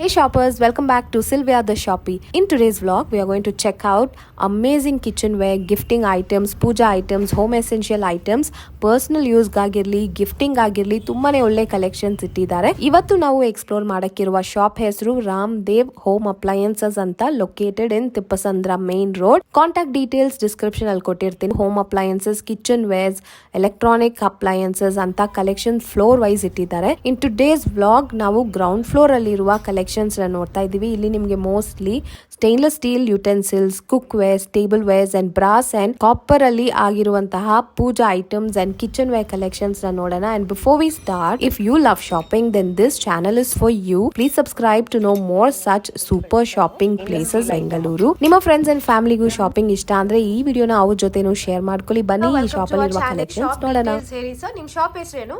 Hey shoppers, welcome back to Sylvia the Shoppy. In today's vlog, we are going to check out amazing kitchenware, gifting items, puja items, home essential items, personal ಯೂಸ್ಗಾಗಿರ್ಲಿ gifting ಆಗಿರ್ಲಿ ತುಂಬಾನೇ ಒಳ್ಳೆ collections ಇಟ್ಟಿದ್ದಾರೆ. ಇವತ್ತು ನಾವು explore ಮಾಡಕ್ಕಿರುವ shop ಹೆಸರು Ram Dev home appliances ಅಂತ located in Tippasandra main road contact details description ಅಲ್ಲಿ ಕೊಟ್ಟಿರ್ತೀನಿ. Home appliances kitchen wares electronic appliances ಅಂತ ಕಲೆಕ್ಷನ್ ಫ್ಲೋರ್ ವೈಸ್ ಇಟ್ಟಿದ್ದಾರೆ. ಇನ್ ಟು ಡೇಸ್ ವ್ಲಾಗ್ ನಾವು ಗ್ರೌಂಡ್ ಫ್ಲೋರ್ ಅಲ್ಲಿ ಇರುವ ಕಲೆಕ್ಷನ್ಸ್ ನೋಡ್ತಾ ಇದ್ದೀವಿ. ಇಲ್ಲಿ ನಿಮಗೆ mostly stainless steel utensils cook wares table wares and brass and copper ಅಲ್ಲಿ ಆಗಿರುವಂತಹ puja items and kitchen ware collections ನೋಡೋಣ. And before we start if you love shopping then this channel is for you please subscribe to know more such super shopping places Bengaluru ನಿಮ್ಮ friends and ಫ್ಯಾಮಿಲಿಗೂ shopping ಇಷ್ಟ ಅಂದ್ರೆ ಈ ವಿಡಿಯೋನ ಅವ್ರ ಜೊತೆನೂ share ಮಾಡ್ಕೊಳ್ಳಿ. ಬನ್ನಿ ಈ ಶಾಪ್ ಅಲ್ಲಿ ಕಲೆಕ್ಷನ್ಸ್ ನೋಡೋಣ. ಸರಿ ಸರ್ ನಿಮ್ಮ ಶಾಪ್ ಹೆಸರೇನು?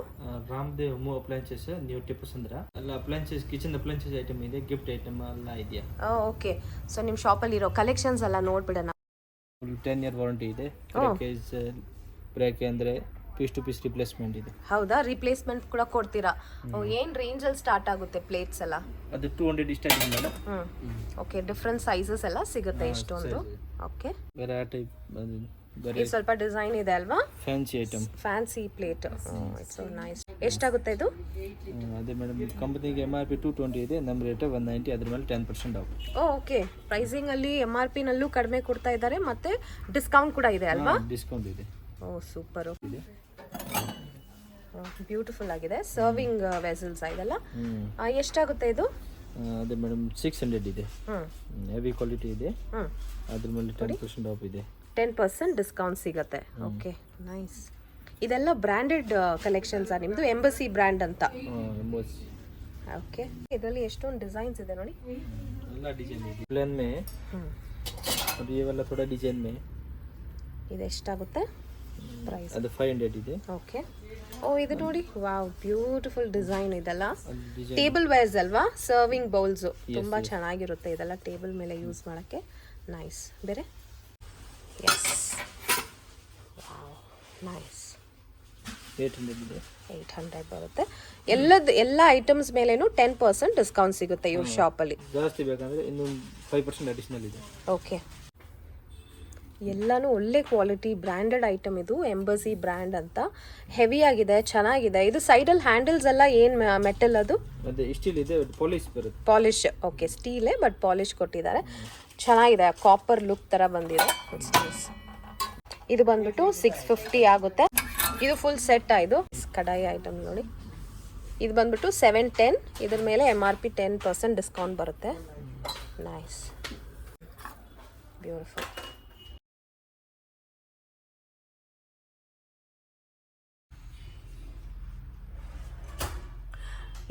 ರಾಮದೇವ್ ಹೋಮ್ ಅಪ್ಲಯನ್ಸಸ್ ನೀವು ಟಿಪ್ಪು ಸಂದ್ರ ಅಲ್ಲ ಅಪ್ಲೈನ್ಸಸ್ ಕಿಚನ್ ಅಪ್ಲೈನ್ಸಸ್ ಐಟಮ್ ಇದೆ ಗಿಫ್ಟ್ ಐಟಮ್ ಎಲ್ಲ ಇದೆಯಾ? ಓಕೆ ಸೊ ನಿಮ್ಮ ಶಾಪಲ್ಲಿ ಇರೋ ಕಲೆಕ್ಷನ್ಸ್ ಎಲ್ಲ ನೋಡ್ಬಿಡೋಣ. ಫುಲ್ ಟೆನ್ ಇಯರ್ ವಾರಂಟಿ ಇದೆ. ಪ್ಯಾಕೇಜ್ ಬ್ರೇಕ್ ಅಂದರೆ ಪೀಸ್ ಟು ಪೀಸ್ ರಿಪ್ಲೇಸ್ಮೆಂಟ್ ಇದೆ. ಹೌದಾ? ರಿಪ್ಲೇಸ್ಮೆಂಟ್ ಕೂಡ ಕೊಡ್ತೀರಾ? ಏನು ಏನ್ ರೇಂಜ್ ಅಲ್ಲಿ ಸ್ಟಾರ್ಟ್ ಆಗುತ್ತೆ ಪ್ಲೇಟ್ಸ್ ಎಲ್ಲ? ಅದು ಟೂ ಹಂಡ್ರೆಡ್ ಇಷ್ಟ ಓಕೆ ಡಿಫ್ರೆಂಟ್ ಸೈಜಸ್ ಎಲ್ಲ ಸಿಗುತ್ತೆ ಇಷ್ಟೊಂದು. ಓಕೆ ಬೇರೆ ಟೈಪ್ ಸ್ವಲ್ಪ ಡಿಸೈನ್ ಇದೆ ಅಲ್ವಾ? Fancy item fancy plate so nice ಎಷ್ಟಾಗುತ್ತೆ ಇದು? ಅದೇ ಮೇಡಮ್ ಕಂಪನಿಗೆ M R P two twenty ಇದೆ. ನಮ್ಮ ರೇಟ್ ಒನ್ ನೈಂಟಿ ಅದ್ರ ಮೇಲೆ ten percent off okay. Pricing ಅಲ್ಲಿ ಎಂ ಆರ್ ಪಿ ನಲ್ಲೂ ಕಡಿಮೆ ಕೊಡ್ತಾ ಇದ್ದಾರೆ ಮತ್ತೆ ಡಿಸ್ಕೌಂಟ್ ಕೂಡ ಇದೆ ಅಲ್ವಾ? ಡಿಸ್ಕೌಂಟ್ ಇದೆ. ಓ ಸೂಪರ್ ಇದೆ ಬ್ಯೂಟಿಫುಲ್ ಆಗಿದೆ. ಸರ್ವಿಂಗ್ ವೆಸಲ್ಸ್ ಇದೆಲ್ಲ? ಹ್ಞೂ ಆ, ಎಷ್ಟಾಗುತ್ತೆ ಇದು? ಅದೇ ಮೇಡಮ್ ಸಿಕ್ಸ್ ಹಂಡ್ರೆಡ್ ಇದೆ. ಹೆವಿ ಕ್ವಾಲಿಟಿ ಇದೆ. ಅದ್ರ ಮೇಲೆ ಟೆನ್ ಪರ್ಸೆಂಟ್ ಆಫ್ ಇದೆ. ಟೆನ್ ಪರ್ಸೆಂಟ್ ಡಿಸ್ಕೌಂಟ್ ಸಿಗುತ್ತೆ. ಓಕೆ ನೈಸ್ ಇದೆಲ್ಲ ಬ್ರ್ಯಾಂಡೆಡ್ ಕಲೆಕ್ಷನ್ಸಾ ನಿಮ್ಮದು ಎಂಬಸಿ ಬ್ರ್ಯಾಂಡ್ ಅಂತ? ಓಕೆ ಇದರಲ್ಲಿ ಎಷ್ಟೊಂದು ಡಿಸೈನ್ಸ್ ಇದೆ ನೋಡಿ. ಎಲ್ಲ ಡಿಸೈನ್ ಇದೆ. ಪ್ಲೇನ್ ಮೇ. ಅದು ಇವೆಲ್ಲ ಥೋಡಾ ಡಿಸೈನ್ ಮೇ. ಇದು ಎಷ್ಟಾಗುತ್ತೆ? ಪ್ರೈಸ್ ಅದು 500 ಇದೆ. ಓಕೆ ಓ ಇದು ನೋಡಿ. ವಾವ್ ಬ್ಯೂಟಿಫುಲ್ ಡಿಸೈನ್ ಇದೆಲ್ಲ. ಟೇಬಲ್ ವೇರ್ಸ್ ಅಲ್ವಾ? ಸರ್ವಿಂಗ್ ಬೌಲ್ಸ್ ತುಂಬಾ ಚೆನ್ನಾಗಿರುತ್ತೆ ಇದೆಲ್ಲ ಟೇಬಲ್ ಮೇಲೆ ಯೂಸ್ ಮಾಡೋಕ್ಕೆ. ನೈಸ್ ಬೇರೆ? ಎಸ್ ನೈಸ್ ಏಟ್ ಹಂಡ್ರೆಡ್ ಇದೆ ಏಯ್ಟ್ ಹಂಡ್ರೆಡ್ ಬರುತ್ತೆ. ಎಲ್ಲದ ಎಲ್ಲ ಐಟಮ್ಸ್ ಮೇಲೇನು ಟೆನ್ ಪರ್ಸೆಂಟ್ ಡಿಸ್ಕೌಂಟ್ ಸಿಗುತ್ತೆ ಇವ್ರ ಶಾಪಲ್ಲಿ ಜಾಸ್ತಿ ಬೇಕಂದ್ರೆ ಇನ್ನೊಂದು ಫೈವ್ ಪರ್ಸೆಂಟ್ ಅಡಿಷನಲ್ ಇದೆ. ಓಕೆ ಎಲ್ಲಾನು ಒಳ್ಳೆ ಕ್ವಾಲಿಟಿ ಬ್ರ್ಯಾಂಡೆಡ್ ಐಟಮ್ ಇದು ಎಂಬಸಿ ಬ್ರ್ಯಾಂಡ್ ಅಂತ. ಹೆವಿ ಆಗಿದೆ ಚೆನ್ನಾಗಿದೆ. ಇದು ಸೈಡಲ್ಲಿ ಹ್ಯಾಂಡಲ್ಸ್ ಎಲ್ಲ ಏನು ಮೆಟಲ್ ಅದು? ಅದೇ ಸ್ಟೀಲ್ ಇದೆ ಪಾಲಿಶ್ ಬರುತ್ತೆ. ಪಾಲಿಶ್ ಓಕೆ ಸ್ಟೀಲೇ ಬಟ್ ಪಾಲಿಶ್ ಕೊಟ್ಟಿದ್ದಾರೆ. ಚೆನ್ನಾಗಿದೆ ಕಾಪರ್ ಲುಕ್ ಥರ ಬಂದಿದೆ. ಇದು ಬಂದ್ಬಿಟ್ಟು ಸಿಕ್ಸ್ ಫಿಫ್ಟಿ ಆಗುತ್ತೆ. ಇದು ಫುಲ್ ಸೆಟ್ ಇದು? ಕಡಾಯಿ ಐಟಮ್ ನೋಡಿ. ಇದು ಬಂದ್ಬಿಟ್ಟು ಸೆವೆನ್ ಟೆನ್ ಇದ್ರ ಮೇಲೆ M R P ten percent discount ಬರುತ್ತೆ. ನೈಸ್ ಬ್ಯೂಟಿಫುಲ್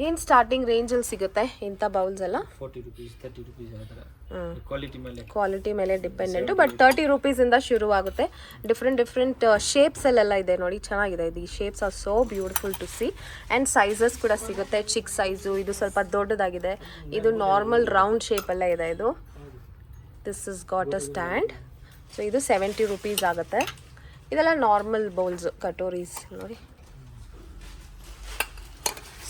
ಏನು ಸ್ಟಾರ್ಟಿಂಗ್ ರೇಂಜಲ್ಲಿ ಸಿಗುತ್ತೆ ಇಂಥ ಬೌಲ್ಸ್ ಎಲ್ಲ? Forty rupees thirty rupees quality ಮೇಲೆ. ಕ್ವಾಲಿಟಿ ಮೇಲೆ ಡಿಪೆಂಡೆಂಟು ಬಟ್ ತರ್ಟಿ ರುಪೀಸಿಂದ ಶುರುವಾಗುತ್ತೆ. ಡಿಫ್ರೆಂಟ್ ಡಿಫ್ರೆಂಟ್ ಶೇಪ್ಸಲ್ಲೆಲ್ಲ ಇದೆ ನೋಡಿ ಚೆನ್ನಾಗಿದೆ. ಇದು ಈ shapes are so beautiful to see and sizes ಕೂಡ ಸಿಗುತ್ತೆ. ಚಿಕ್ ಸೈಜು ಇದು ಸ್ವಲ್ಪ ದೊಡ್ಡದಾಗಿದೆ. ಇದು ನಾರ್ಮಲ್ ರೌಂಡ್ ಶೇಪಲ್ಲೇ ಇದೆ ಇದು. This is got a stand so ಇದು ಸೆವೆಂಟಿ ರುಪೀಸ್ ಆಗುತ್ತೆ. ಇದೆಲ್ಲ ನಾರ್ಮಲ್ ಬೌಲ್ಸ್ ಕಟೋರೀಸ್ ನೋಡಿ.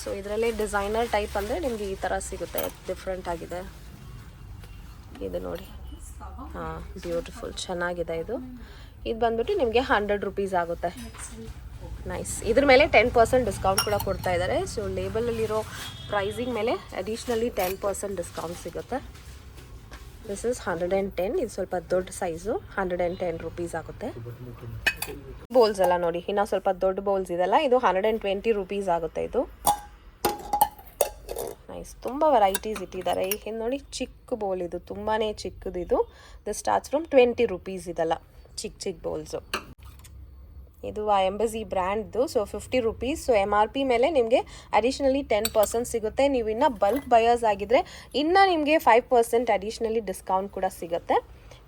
ಸೊ ಇದರಲ್ಲಿ ಡಿಸೈನರ್ ಟೈಪ್ ಅಂದರೆ ನಿಮಗೆ ಈ ಥರ ಸಿಗುತ್ತೆ ಡಿಫ್ರೆಂಟ್ ಆಗಿದೆ. ಇದು ನೋಡಿ. ಹಾಂ ಬ್ಯೂಟಿಫುಲ್ ಚೆನ್ನಾಗಿದೆ ಇದು. ಇದು ಬಂದ್ಬಿಟ್ಟು ನಿಮಗೆ ಹಂಡ್ರೆಡ್ ರುಪೀಸ್ ಆಗುತ್ತೆ. ನೈಸ್ ಇದ್ರ ಮೇಲೆ ಟೆನ್ ಪರ್ಸೆಂಟ್ ಡಿಸ್ಕೌಂಟ್ ಕೂಡ ಕೊಡ್ತಾ ಇದ್ದಾರೆ ಸೊ ಲೇಬಲಲ್ಲಿರೋ ಪ್ರೈಸಿಂಗ್ ಮೇಲೆ ಅಡಿಷ್ನಲಿ ಟೆನ್ ಪರ್ಸೆಂಟ್ ಡಿಸ್ಕೌಂಟ್ ಸಿಗುತ್ತೆ. This is hundred and ten ಇದು ಸ್ವಲ್ಪ ದೊಡ್ಡ size hundred and ten rupees ಆಗುತ್ತೆ. ಬೌಲ್ಸ್ ಎಲ್ಲ ನೋಡಿ. ಇನ್ನೂ ಸ್ವಲ್ಪ ದೊಡ್ಡ ಬೌಲ್ಸ್ ಇದೆಲ್ಲ. ಇದು ಹಂಡ್ರೆಡ್ ಆ್ಯಂಡ್ ಟ್ವೆಂಟಿ ರುಪೀಸ್ ಆಗುತ್ತೆ ಇದು. ನೈಸ್ ತುಂಬ ವೆರೈಟೀಸ್ ಇಟ್ಟಿದ್ದಾರೆ. ಈ ನೋಡಿ ಚಿಕ್ಕ ಬೌಲ್ ಇದು. ತುಂಬಾ ಚಿಕ್ಕದು ಇದು. The starts from twenty rupees ಇದೆಲ್ಲ. ಚಿಕ್ಕ ಚಿಕ್ಕ ಬೌಲ್ಸು ಇದು ಆ Embassy ಬ್ರ್ಯಾಂಡ್ದು so fifty rupees so M R P ಮೇಲೆ ನಿಮಗೆ ಅಡಿಷ್ನಲಿ ಟೆನ್ ಪರ್ಸೆಂಟ್ ಸಿಗುತ್ತೆ. ನೀವು ಇನ್ನೂ ಬಲ್ಕ್ ಬಯರ್ಸ್ ಆಗಿದ್ರೆ ಇನ್ನೂ ನಿಮಗೆ ಫೈವ್ ಪರ್ಸೆಂಟ್ ಅಡಿಷ್ನಲಿ ಡಿಸ್ಕೌಂಟ್ ಕೂಡ ಸಿಗುತ್ತೆ.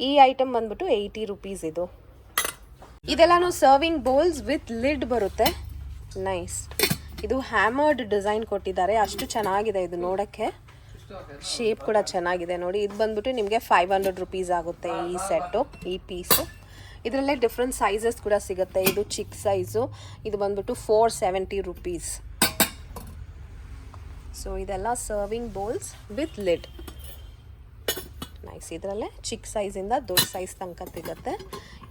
ಈ ಐಟಮ್ ಬಂದ್ಬಿಟ್ಟು ಏಯ್ಟಿ ರುಪೀಸ್ ಇದು. ಇದೆಲ್ಲಾನು ಸರ್ವಿಂಗ್ ಬೌಲ್ಸ್ ವಿತ್ ಲಿಡ್ ಬರುತ್ತೆ. ನೈಸ್ ಇದು ಹ್ಯಾಮರ್ಡ್ ಡಿಸೈನ್ ಕೊಟ್ಟಿದ್ದಾರೆ. ಅಷ್ಟು ಚೆನ್ನಾಗಿದೆ ಇದು ನೋಡೋಕ್ಕೆ. ಶೇಪ್ ಕೂಡ ಚೆನ್ನಾಗಿದೆ ನೋಡಿ. ಇದು ಬಂದ್ಬಿಟ್ಟು ನಿಮಗೆ ಫೈವ್ ಹಂಡ್ರೆಡ್ ರುಪೀಸ್ ಆಗುತ್ತೆ ಈ ಸೆಟ್ಟು ಈ ಪೀಸು ಇದರಲ್ಲೇ ಡಿಫ್ರೆಂಟ್ ಸೈಜಸ್ ಕೂಡ ಸಿಗುತ್ತೆ. ಇದು ಚಿಕ್ಕ ಸೈಜು ಇದು ಬಂದ್ಬಿಟ್ಟು ಫೋರ್ ಸೆವೆಂಟಿ ರುಪೀಸ್ ಸೊ ಇದೆಲ್ಲ serving bowls with lid nice ಇದರಲ್ಲೇ ಚಿಕ್ಕ ಸೈಜಿಂದ ದೊಡ್ಡ ಸೈಜ್ ತನಕ ಸಿಗುತ್ತೆ.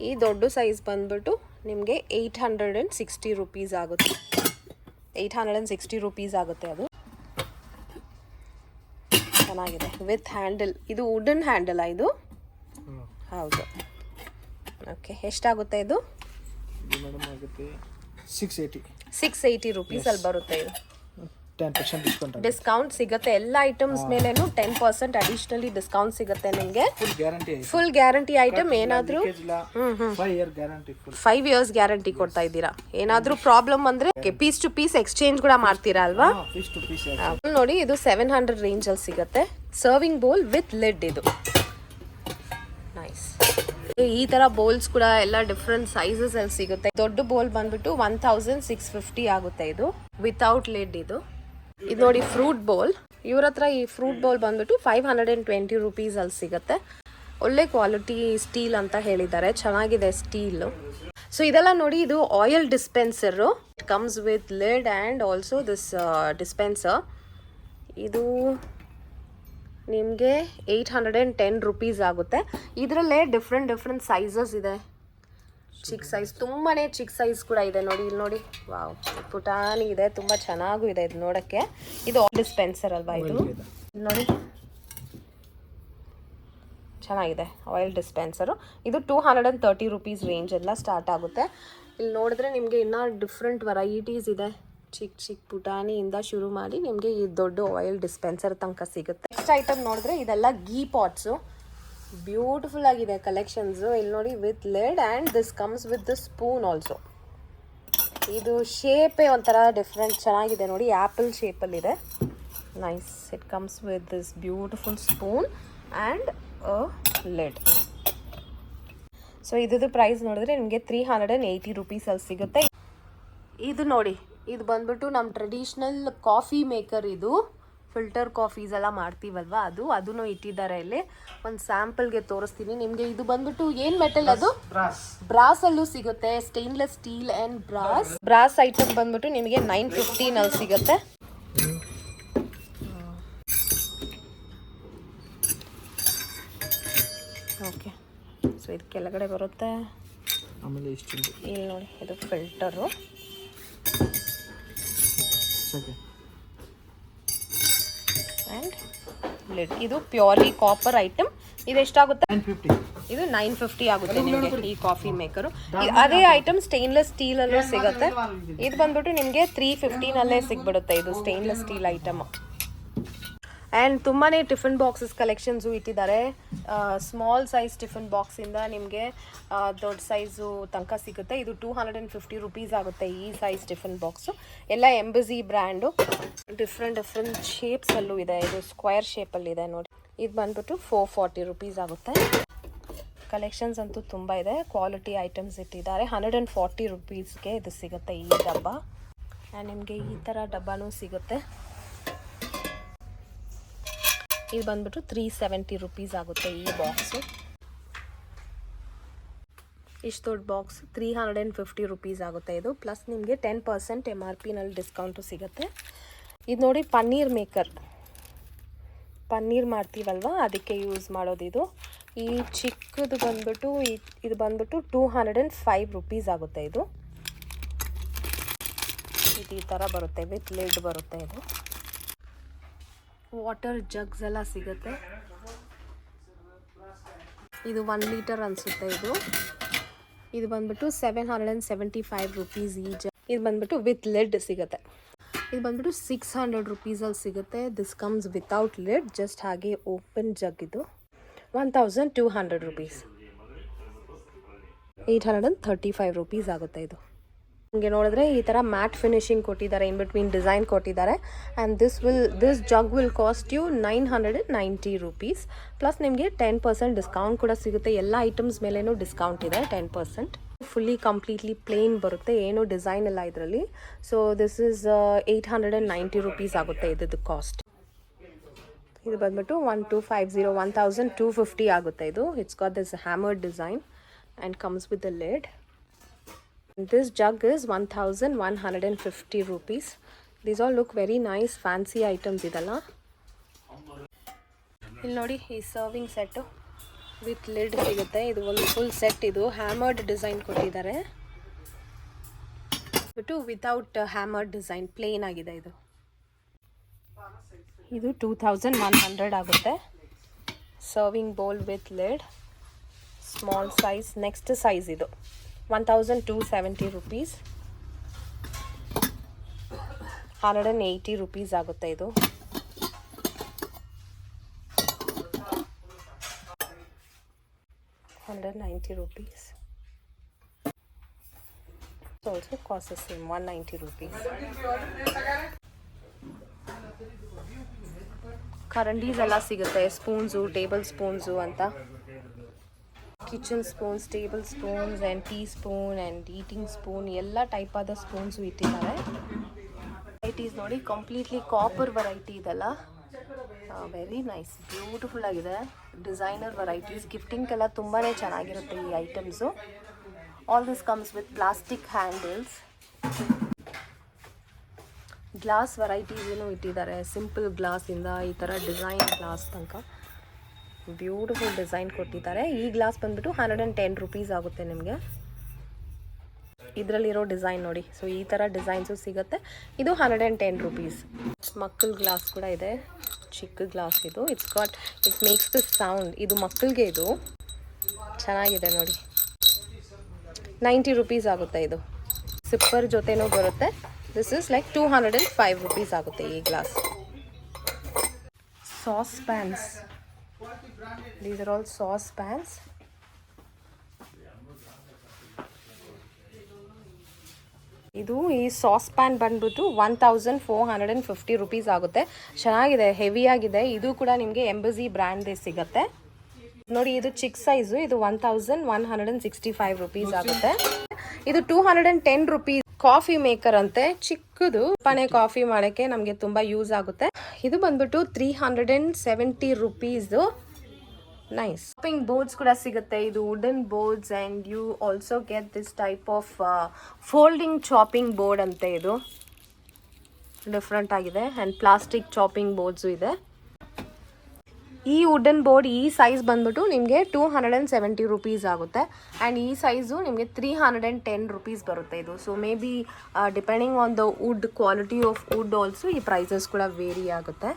ಈ ದೊಡ್ಡ ಸೈಜ್ ಬಂದ್ಬಿಟ್ಟು ನಿಮಗೆ eight hundred and sixty rupees ಆಗುತ್ತೆ. Eight hundred and sixty rupees ಆಗುತ್ತೆ ಅದು. ಚೆನ್ನಾಗಿದೆ. ವಿತ್ ಹ್ಯಾಂಡಲ್ ಇದು ವುಡನ್ ಹ್ಯಾಂಡಲ್ ಇದು? ಹೌದು. ಓಕೆ ಎಷ್ಟಾಗುತ್ತೆ ಇದು? ಸಿಕ್ಸ್ ಏಯ್ಟಿ ಸಿಕ್ಸ್ ಏಯ್ಟಿ ರುಪೀಸಲ್ಲಿ ಬರುತ್ತೆ ಇದು. ಟೆನ್ ಪರ್ಸೆಂಟ್ ಡಿಸ್ಕೌಂಟ್ ಡಿಸ್ಕೌಂಟ್ ಸಿಗುತ್ತೆ. ಎಲ್ಲ ಐಟಮ್ಸ್ ಮೇಲೇನು ಟೆನ್ ಪರ್ಸೆಂಟ್ ಅಡಿಷನಲಿ ಡಿಸ್ಕೌಂಟ್ ಸಿಗುತ್ತೆ ನಿಮಗೆ. Full guarantee full guarantee item ಏನಾದರೂ five year guarantee five years guarantee ಕೊಡ್ತಾ ಇದ್ದೀರಾ? ಏನಾದರೂ ಪ್ರಾಬ್ಲಮ್ ಅಂದ್ರೆ ಪೀಸ್ ಟು ಪೀಸ್ ಎಕ್ಸ್ಚೇಂಜ್ ಕೂಡ ಮಾಡ್ತೀರಾ ಅಲ್ವಾ? ಪೀಸ್ ಟು ಪೀಸ್ ಇಲ್ಲಿ ನೋಡಿ ಇದು ಸೆವೆನ್ ಹಂಡ್ರೆಡ್ ರೇಂಜಲ್ಲಿ ಸಿಗುತ್ತೆ. ಸರ್ವಿಂಗ್ ಬೌಲ್ ವಿತ್ ಲಿಡ್ ಇದು. ನೈಸ್ ಈ ತರ ಬೌಲ್ಸ್ ಕೂಡ ಎಲ್ಲ ಡಿಫ್ರೆಂಟ್ ಸೈಜಸ್ ಅಲ್ಲಿ ಸಿಗುತ್ತೆ. ದೊಡ್ಡ ಬೌಲ್ ಬಂದ್ಬಿಟ್ಟು ಒನ್ ತೌಸಂಡ್ ಸಿಕ್ಸ್ ಫಿಫ್ಟಿ ಆಗುತ್ತೆ ಇದು. ವಿತೌಟ್ ಲಿಡ್ ಇದು. ಇದು ನೋಡಿ ಫ್ರೂಟ್ ಬೌಲ್ ಇವ್ರ ಹತ್ರ ಈ ಫ್ರೂಟ್ ಬೌಲ್ ಬಂದ್ಬಿಟ್ಟು five hundred and twenty rupees ಅಲ್ಲಿ ಸಿಗುತ್ತೆ. ಒಳ್ಳೆ ಕ್ವಾಲಿಟಿ ಸ್ಟೀಲ್ ಅಂತ ಹೇಳಿದ್ದಾರೆ. ಚೆನ್ನಾಗಿದೆ ಸ್ಟೀಲು ಸೊ ಇದೆಲ್ಲ ನೋಡಿ ಇದು oil dispenser it comes with lid and also this dispenser ಇದು ನಿಮಗೆ eight hundred and ten rupees ಆಗುತ್ತೆ. ಇದರಲ್ಲೇ ಡಿಫ್ರೆಂಟ್ ಡಿಫ್ರೆಂಟ್ ಸೈಜಸ್ ಇದೆ. ಚಿಕ್ಕ ಸೈಜ್ ತುಂಬಾ ಚಿಕ್ ಸೈಜ್ ಕೂಡ ಇದೆ ನೋಡಿ ಇಲ್ಲಿ ನೋಡಿ. ವಾವ್ ಪುಟಾಣಿ ಇದೆ ತುಂಬ ಚೆನ್ನಾಗೂ ಇದೆ ಇದು ನೋಡೋಕ್ಕೆ. ಇದು ಡಿಸ್ಪೆನ್ಸರ್ ಅಲ್ವಾ ಇದು? ಇಲ್ಲಿ ನೋಡಿ. ಚೆನ್ನಾಗಿದೆ ಆಯಿಲ್ ಡಿಸ್ಪೆನ್ಸರು ಇದು two hundred and thirty rupees range ಎಲ್ಲ ಸ್ಟಾರ್ಟ್ ಆಗುತ್ತೆ. ಇಲ್ಲಿ ನೋಡಿದ್ರೆ ನಿಮಗೆ ಇನ್ನೂ ಡಿಫ್ರೆಂಟ್ ವೆರೈಟೀಸ್ ಇದೆ. ಚಿಕ್ಕ ಚಿಕ್ಕ ಪುಟಾಣಿಯಿಂದ ಶುರು ಮಾಡಿ ನಿಮಗೆ ಈ ದೊಡ್ಡ ಆಯಿಲ್ ಡಿಸ್ಪೆನ್ಸರ್ ತನಕ ಸಿಗುತ್ತೆ. ನೆಕ್ಸ್ಟ್ ಐಟಮ್ ನೋಡಿದ್ರೆ ಇದೆಲ್ಲ ಗೀ ಪಾಟ್ಸು ಬ್ಯೂಟಿಫುಲ್ ಆಗಿದೆ ಕಲೆಕ್ಷನ್ಸು ಇಲ್ಲಿ ನೋಡಿ with lid and this comes with the spoon also ಇದು ಶೇಪೇ ಒಂಥರ ಡಿಫ್ರೆಂಟ್ ಚೆನ್ನಾಗಿದೆ ನೋಡಿ apple ಶೇಪಲ್ಲಿದೆ nice it comes with this beautiful spoon and a lid so ಇದ್ರದ್ದು ಪ್ರೈಸ್ ನೋಡಿದ್ರೆ ನಿಮಗೆ ತ್ರೀ ಹಂಡ್ರೆಡ್ ಆ್ಯಂಡ್ ಏಯ್ಟಿ ರುಪೀಸಲ್ಲಿ ಸಿಗುತ್ತೆ. ಇದು ನೋಡಿ, ಇದು ಬಂದ್ಬಿಟ್ಟು ನಮ್ಮ ಟ್ರೆಡಿಷ್ನಲ್ ಕಾಫಿ ಮೇಕರ್ ಇದು. ಫಿಲ್ಟರ್ ಕಾಫೀಸ್ ಎಲ್ಲ ಮಾಡ್ತೀವಲ್ವ ಅದು? ಅದನ್ನು ಇಟ್ಟಿದ್ದಾರೆ ಇಲ್ಲಿ. ಒಂದು ಸ್ಯಾಂಪಲ್ಗೆ ತೋರಿಸ್ತೀನಿ. ನಿಮಗೆ ಇದು ಬಂದ್ಬಿಟ್ಟು ಏನು ಮೆಟಲ್ ಅದು? ಬ್ರಾಸ್. ಅಲ್ಲೂ ಸಿಗುತ್ತೆ. Stainless steel and brass brass item ಬಂದ್ಬಿಟ್ಟು ನಿಮಗೆ ನೈನ್ ಫಿಫ್ಟೀನ್ ಅಲ್ಲಿ ಸಿಗುತ್ತೆ. ಓಕೆ ಸೊ ಇದು ಕೆಳಗಡೆ ಬರುತ್ತೆ. ಆಮೇಲೆ ಇಷ್ಟು ಇಲ್ಲಿ ನೋಡಿ ಇದು ಫಿಲ್ಟರು ಸೆಕೆಂಡ್ ಆ್ಯಂಡ್ ಇದು ಪ್ಯೂರ್ಲಿ ಕಾಪರ್ ಐಟಮ್ ಇದು ಎಷ್ಟಾಗುತ್ತೆ? ಇದು ನೈನ್ ಫಿಫ್ಟಿ ಆಗುತ್ತೆ ನಿಮಗೆ ಈ ಕಾಫಿ ಮೇಕರ್ ಅದೇ ಐಟಮ್ ಸ್ಟೇನ್ಲೆಸ್ ಸ್ಟೀಲ್ ಅಲ್ಲೂ ಸಿಗುತ್ತೆ. ಇದು ಬಂದ್ಬಿಟ್ಟು ನಿಮಗೆ ತ್ರೀ ಫಿಫ್ಟೀನಲ್ಲೇ ಸಿಗ್ಬಿಡುತ್ತೆ ಇದು ಸ್ಟೇನ್ಲೆಸ್ ಸ್ಟೀಲ್ ಐಟಮ್ ಆ್ಯಂಡ್ ತುಂಬಾ ಟಿಫಿನ್ ಬಾಕ್ಸಸ್ ಕಲೆಕ್ಷನ್ಸು ಇಟ್ಟಿದ್ದಾರೆ. ಸ್ಮಾಲ್ ಸೈಜ್ ಟಿಫಿನ್ ಬಾಕ್ಸಿಂದ ನಿಮಗೆ ದೊಡ್ಡ ಸೈಜು ತನಕ ಸಿಗುತ್ತೆ. ಇದು two hundred and fifty rupees ಆಗುತ್ತೆ ಈ ಸೈಜ್ ಟಿಫಿನ್ ಬಾಕ್ಸು. ಎಲ್ಲ ಎಂಬಸಿ ಬ್ರ್ಯಾಂಡು ಡಿಫ್ರೆಂಟ್ ಡಿಫ್ರೆಂಟ್ ಶೇಪ್ಸಲ್ಲೂ ಇದೆ. ಇದು ಸ್ಕ್ವೇರ್ ಶೇಪಲ್ಲಿದೆ ನೋಡಿ. ಇದು ಬಂದ್ಬಿಟ್ಟು ಫೋರ್ ಫಾರ್ಟಿ ರುಪೀಸ್ ಆಗುತ್ತೆ. ಕಲೆಕ್ಷನ್ಸ್ ಅಂತೂ ತುಂಬ ಇದೆ. ಕ್ವಾಲಿಟಿ ಐಟಮ್ಸ್ ಇಟ್ಟಿದ್ದಾರೆ. ಹಂಡ್ರೆಡ್ ಆ್ಯಂಡ್ ಫಾರ್ಟಿ ರುಪೀಸ್ಗೆ ಇದು ಸಿಗುತ್ತೆ ಈ ಡಬ್ಬ. ಆ್ಯಂಡ್ ನಿಮಗೆ ಈ ಥರ ಡಬ್ಬನೂ ಸಿಗುತ್ತೆ. ಇದು ಬಂದ್ಬಿಟ್ಟು ತ್ರೀ ಸೆವೆಂಟಿ ರುಪೀಸ್ ಆಗುತ್ತೆ ಈ ಬಾಕ್ಸು ಇಷ್ಟು ದೊಡ್ಡ box three hundred and fifty rupees ಆಗುತ್ತೆ ಇದು. ಪ್ಲಸ್ ನಿಮಗೆ ಟೆನ್ ಪರ್ಸೆಂಟ್ ಎಂ ಆರ್ ಪಿನಲ್ಲಿ ಡಿಸ್ಕೌಂಟು ಸಿಗುತ್ತೆ. ಇದು ನೋಡಿ ಪನ್ನೀರ್ ಮೇಕರ್. ಪನ್ನೀರ್ ಮಾಡ್ತೀವಲ್ವ? ಅದಕ್ಕೆ ಯೂಸ್ ಮಾಡೋದು ಇದು. ಈ ಚಿಕ್ಕದು ಬಂದ್ಬಿಟ್ಟು, ಈ- ಇದು ಬಂದ್ಬಿಟ್ಟು two hundred and five rupees ಆಗುತ್ತೆ ಇದು. ಇದು ಈ ಥರ ಬರುತ್ತೆ ವಿತ್ ಲಿಡ್ ಬರುತ್ತೆ ಇದು. ವಾಟರ್ ಜಗ್ಸ್ ಎಲ್ಲ ಸಿಗುತ್ತೆ. ಇದು ಒನ್ ಲೀಟರ್ ಅನಿಸುತ್ತೆ ಇದು. ಇದು ಬಂದ್ಬಿಟ್ಟು seven hundred and seventy five rupees ಈ ಜಗ್ ಇದು ಬಂದ್ಬಿಟ್ಟು ವಿತ್ ಲೆಡ್ ಸಿಗುತ್ತೆ. ಇದು ಬಂದ್ಬಿಟ್ಟು ಸಿಕ್ಸ್ ಹಂಡ್ರೆಡ್ ರುಪೀಸಲ್ಲಿ ಸಿಗುತ್ತೆ. This comes without lid just ಹಾಗೆ ಓಪನ್ ಜಗ್ ಇದು. One thousand two hundred rupees eight hundred and thirty five rupees ಆಗುತ್ತೆ ಇದು. ನಿಮಗೆ ನೋಡಿದ್ರೆ ಈ ಥರ ಮ್ಯಾಟ್ ಫಿನಿಶಿಂಗ್ ಕೊಟ್ಟಿದ್ದಾರೆ ಇನ್ ಬಿಟ್ವೀನ್ ಡಿಸೈನ್ ಕೊಟ್ಟಿದ್ದಾರೆ. And this will this jug will cost you nine hundred and ninety rupees plus ನಿಮಗೆ ಟೆನ್ ಪರ್ಸೆಂಟ್ ಡಿಸ್ಕೌಂಟ್ ಕೂಡ ಸಿಗುತ್ತೆ. ಎಲ್ಲ ಐಟಮ್ಸ್ ಮೇಲೇನೂ ಡಿಸ್ಕೌಂಟ್ ಇದೆ ten percent fully completely plain ಬರುತ್ತೆ. ಏನೂ ಡಿಸೈನ್ ಇಲ್ಲ ಇದರಲ್ಲಿ. So this is eight hundred and ninety rupees ಆಗುತ್ತೆ ಇದ್ರದ್ದು ಕಾಸ್ಟ್ ಇದು ಬಂದ್ಬಿಟ್ಟು one two five zero one thousand two fifty ಆಗುತ್ತೆ ಇದು. It's got this hammered design and comes with the lid this jug is one rupees. These all look very nice fancy items ಇದೆಲ್ಲ ಇಲ್ಲಿ ನೋಡಿ ಈ serving set with lid ಸಿಗುತ್ತೆ. ಇದು ಒಂದು full set ಇದು. ಹ್ಯಾಮರ್ಡ್ ಡಿಸೈನ್ ಕೊಟ್ಟಿದ್ದಾರೆ. ಬಿಟ್ಟು ವಿತೌಟ್ ಹ್ಯಾಮರ್ಡ್ ಡಿಸೈನ್ ಪ್ಲೇನ್ ಆಗಿದೆ ಇದು. ಇದು ಟೂ ತೌಸಂಡ್ ಒನ್ ಹಂಡ್ರೆಡ್ ಆಗುತ್ತೆ. Serving bowl with lid small size next size ಇದು. One thousand two seventy rupees hundred and eighty rupees ಆಗುತ್ತೆ ಇದು. Hundred ninety rupees also cost same one ninety rupees ಕರಂಡೀಸ್ ಎಲ್ಲ ಸಿಗುತ್ತೆ spoons table spoons ಅಂತ. Kitchen spoons table spoons and tea spoon and eating spoon ಎಲ್ಲ type ಆದ spoons ಇಟ್ಟಿದ್ದಾರೆ varieties ನೋಡಿ completely copper variety ಇದೆಲ್ಲ. ವೆರಿ ನೈಸ್ ಬ್ಯೂಟಿಫುಲ್ ಆಗಿದೆ. Designer varieties ಗಿಫ್ಟಿಂಗ್ಗೆಲ್ಲ ತುಂಬಾ ಚೆನ್ನಾಗಿರುತ್ತೆ ಈ items all this comes with plastic handles glass ಏನು ಇಟ್ಟಿದ್ದಾರೆ. ಸಿಂಪಲ್ ಗ್ಲಾಸಿಂದ ಈ ಥರ ಡಿಸೈನ್ ಗ್ಲಾಸ್ ತನಕ. ಬ್ಯೂಟಿಫುಲ್ ಡಿಸೈನ್ ಕೊಟ್ಟಿದ್ದಾರೆ. ಈ ಗ್ಲಾಸ್ ಬಂದ್ಬಿಟ್ಟು ಹಂಡ್ರೆಡ್ ಆ್ಯಂಡ್ ಟೆನ್ ರುಪೀಸ್ ಆಗುತ್ತೆ ನಿಮಗೆ. ಇದರಲ್ಲಿರೋ ಡಿಸೈನ್ ನೋಡಿ. ಸೊ ಈ ಥರ ಡಿಸೈನ್ಸು ಸಿಗುತ್ತೆ. ಇದು ಹಂಡ್ರೆಡ್ ಆ್ಯಂಡ್ ಟೆನ್ ರುಪೀಸ್ ಮಕ್ಕಳ ಗ್ಲಾಸ್ ಕೂಡ ಇದೆ. ಚಿಕ್ಕ ಗ್ಲಾಸ್ ಇದು. It's got it makes the sound ಇದು ಮಕ್ಕಳಿಗೆ ಇದು. ಚೆನ್ನಾಗಿದೆ ನೋಡಿ. ನೈಂಟಿ ರುಪೀಸ್ ಆಗುತ್ತೆ ಇದು. ಸಿಪ್ಪರ್ ಜೊತೆನೂ ಬರುತ್ತೆ. This is like two hundred and five rupees ಆಗುತ್ತೆ ಈ glass. Sauce pans these are all sauce pans ಇದು ಈ ಸಾಸ್ ಪ್ಯಾನ್ ಬಂದ್ಬಿಟ್ಟು one thousand four hundred and fifty rupees ಆಗುತ್ತೆ. ಚೆನ್ನಾಗಿದೆ ಹೆವಿ ಆಗಿದೆ. ಇದು ಕೂಡ ನಿಮಗೆ ಎಂಬಸಿ ಬ್ರ್ಯಾಂಡ್ ಸಿಗುತ್ತೆ. ನೋಡಿ, ಇದು ಚಿಕ್ ಸೈಜು ಇದು one thousand one hundred and sixty five rupees ಆಗುತ್ತೆ. ಇದು two hundred and ten rupees coffee maker ಅಂತೆ, ಚಿಕ್ಕದು. ಪನೆ ಕಾಫಿ ಮಾಡೋಕ್ಕೆ ನಮಗೆ ತುಂಬ ಯೂಸ್ ಆಗುತ್ತೆ. ಇದು ಬಂದ್ಬಿಟ್ಟು three hundred and seventy rupees nice shopping boards ಕೂಡ ಸಿಗುತ್ತೆ. ಇದು wooden boards and you also get this type of folding chopping board ಅಂತೆ ಇದು. ಡಿಫ್ರೆಂಟ್ ಆಗಿದೆ. ಆ್ಯಂಡ್ ಪ್ಲಾಸ್ಟಿಕ್ ಚಾಪಿಂಗ್ ಬೋರ್ಡ್ಸು ಇದೆ. ಈ ವುಡನ್ ಬೋರ್ಡ್ ಈ ಸೈಜ್ ಬಂದ್ಬಿಟ್ಟು ನಿಮಗೆ two hundred and seventy rupees ಆಗುತ್ತೆ. ಆ್ಯಂಡ್ ಈ ಸೈಜು ನಿಮಗೆ three hundred and ten rupees ಬರುತ್ತೆ ಇದು. So maybe depending on the wood quality of wood also ಈ ಪ್ರೈಸಸ್ ಕೂಡ ವೇರಿ ಆಗುತ್ತೆ.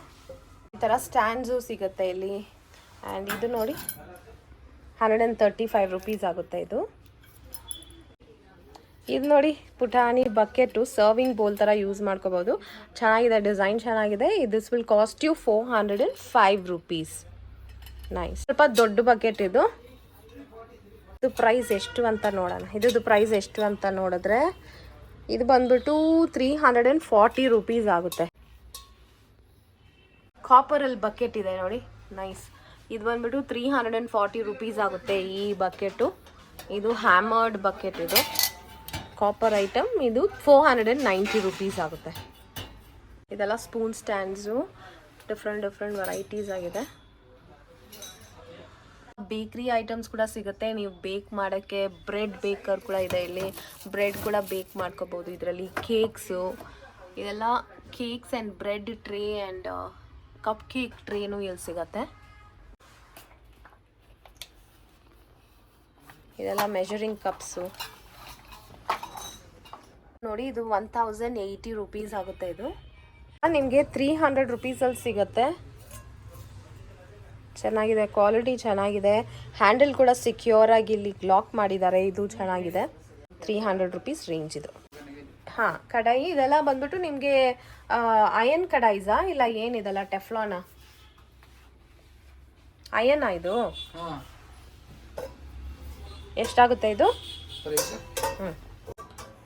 ಈ ಥರ ಸ್ಟ್ಯಾಂಡ್ಸು ಸಿಗುತ್ತೆ ಇಲ್ಲಿ. ಆ್ಯಂಡ್ ಇದು ನೋಡಿ hundred and thirty five rupees ಆಗುತ್ತೆ ಇದು. ಇದು ನೋಡಿ ಪುಟಾಣಿ ಬಕೆಟು ಸರ್ವಿಂಗ್ ಬೋಲ್ ಥರ ಯೂಸ್ ಮಾಡ್ಕೋಬೋದು. ಚೆನ್ನಾಗಿದೆ ಡಿಸೈನ್ ಚೆನ್ನಾಗಿದೆ. This will cost you four hundred and five rupees nice ಸ್ವಲ್ಪ ದೊಡ್ಡ ಬಕೆಟ್ ಇದು. ಇದು ಪ್ರೈಸ್ ಎಷ್ಟು ಅಂತ ನೋಡೋಣ. ಇದ್ರದ್ದು ಪ್ರೈಸ್ ಎಷ್ಟು ಅಂತ ನೋಡಿದ್ರೆ ಇದು ಬಂದ್ಬಿಟ್ಟು three hundred and forty rupees ಆಗುತ್ತೆ. ಕಾಪರಲ್ಲಿ ಬಕೆಟ್ ಇದೆ ನೋಡಿ. ನೈಸ್ ಇದು ಬಂದ್ಬಿಟ್ಟು three hundred and forty rupees ಆಗುತ್ತೆ ಈ ಬಕೆಟು. ಇದು ಹ್ಯಾಮರ್ಡ್ ಬಕೆಟ್ ಇದು. ಕಾಪರ್ ಐಟಮ್ ಇದು four hundred and ninety rupees ಆಗುತ್ತೆ. ಇದೆಲ್ಲ spoon stands different different varieties ಆಗಿದೆ. ಬೇಕ್ರಿ ಐಟಮ್ಸ್ ಕೂಡ ಸಿಗುತ್ತೆ. ನೀವು ಬೇಕ್ ಮಾಡೋಕ್ಕೆ ಬ್ರೆಡ್ ಬೇಕರ್ ಕೂಡ ಇದೆ ಇಲ್ಲಿ. ಬ್ರೆಡ್ ಕೂಡ ಬೇಕ್ ಮಾಡ್ಕೋಬೋದು. ಇದರಲ್ಲಿ ಕೇಕ್ಸು ಇದೆಲ್ಲ cakes and bread tray and cup cake train ಇಲ್ಲಿ ಸಿಗತ್ತೆ. ಇದೆಲ್ಲ ಮೆಜರಿಂಗ್ ಕಪ್ಸು ನೋಡಿ ಇದು ಒನ್ ತೌಸಂಡ್ ಏಯ್ಟಿ ರುಪೀಸ್ ಆಗುತ್ತೆ ಇದು. ನಿಮಗೆ ತ್ರೀ ಹಂಡ್ರೆಡ್ ರುಪೀಸಲ್ಲಿ ಸಿಗುತ್ತೆ. ಚೆನ್ನಾಗಿದೆ ಕ್ವಾಲಿಟಿ ಚೆನ್ನಾಗಿದೆ. ಹ್ಯಾಂಡಲ್ ಕೂಡ ಸಿಕ್ಯೂರ್ ಆಗಿ ಇಲ್ಲಿ ಲಾಕ್ ಮಾಡಿದ್ದಾರೆ ಇದು ಚೆನ್ನಾಗಿದೆ. ತ್ರೀ ಹಂಡ್ರೆಡ್ ರುಪೀಸ್ ರೇಂಜ್ ಇದು. ಹಾಂ ಕಡಾಯಿ ಇದೆಲ್ಲ ಬಂದ್ಬಿಟ್ಟು ನಿಮಗೆ ಅಯನ್ ಕಡಾಯಿಸಾ? ಇಲ್ಲ ಏನಿದೆಲ್ಲ ಟೆಫ್ಲಾನ ಅಯನಾ ಇದು? ಎಷ್ಟಾಗುತ್ತೆ ಇದು? ಹ್ಞೂ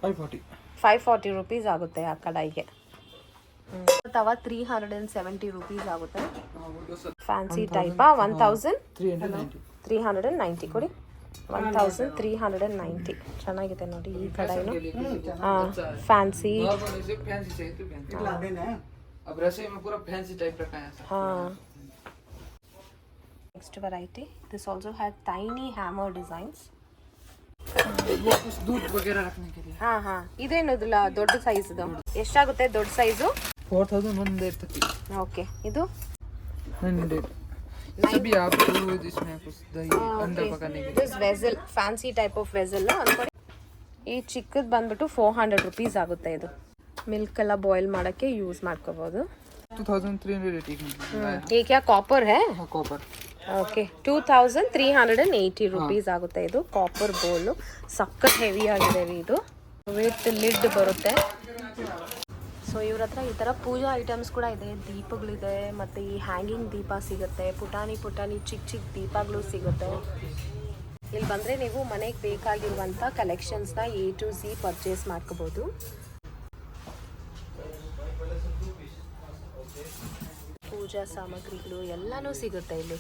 five forty five forty rupees ಆಗುತ್ತೆ ಆ ಕಡಾಯಿಗೆ. Tawa three hundred and seventy rupees ಆಗುತ್ತೆ. Fancy ಟೈಪಾ one thousand three hundred and ninety ಕೊಡಿ. One thousand three hundred and ninety ಚೆನ್ನಾಗಿದೆ ನೋಡಿ ಈ ಕಡಾಯಿನೂ. ಹಾಂ ಫ್ಯಾನ್ಸಿ ಹಾಂ. Next variety this also have tiny hammer designs दूध वगैरह रखने के लिए ಹಾ ಹಾ ಇದೇನದಿಲ್ಲ ದೊಡ್ಡ ಸೈಜ್ದು ಎಷ್ಟಾಗುತ್ತೆ ದೊಡ್ಡ size four thousand one hundred thirty okay ಇದು नाइन हंड्रेड सभी आप दूध इसमें कुछ दही अंडा पकाने के लिए this vessel fancy type of vessel ಅನ್ಕೊಳ್ಳಿ ಈ ಚಿಕ್ಕದು ಬಂದ್ಬಿಟ್ಟು ಫೋರ್ ಹಂಡ್ರೆಡ್ ರುಪೀಸ್ ಆಗುತ್ತೆ ಇದು ಮಿಲ್ಕ್ ಎಲ್ಲ ಬಾಯ್ಲ್ ಮಾಡೋಕ್ಕೆ ಯೂಸ್ ಮಾಡ್ಕೋಬೋದು two thousand three hundred eighty ये क्या कॉपर है copper okay two thousand three hundred and eighty rupees ಆಗುತ್ತೆ ಇದು ಕಾಪರ್ ಬೌಲು ಸಖತ್ ಹೆವಿ ಆಗಿದೆ ರೀ ಇದು. ವಿತ್ ಲಿಡ್ ಬರುತ್ತೆ. ಸೊ ಇವ್ರ ಹತ್ರ ಈ ಥರ ಪೂಜಾ ಐಟಮ್ಸ್ ಕೂಡ ಇದೆ. ದೀಪಗಳಿದೆ ಮತ್ತು ಈ ಹ್ಯಾಂಗಿಂಗ್ ದೀಪ ಸಿಗುತ್ತೆ. ಪುಟಾಣಿ ಪುಟಾಣಿ ಚಿಕ್ಕ ಚಿಕ್ಕ ದೀಪಗಳು ಸಿಗುತ್ತೆ. ಇಲ್ಲಿ ಬಂದರೆ ನೀವು ಮನೆಗೆ ಬೇಕಾಗಿರುವಂಥ ಕಲೆಕ್ಷನ್ಸ್ನ ಎ ಟು ಸಿ ಪರ್ಚೇಸ್ ಮಾಡ್ಕೋಬೋದು. ಪೂಜಾ ಸಾಮಗ್ರಿಗಳು ಎಲ್ಲನೂ ಸಿಗುತ್ತೆ ಇಲ್ಲಿ.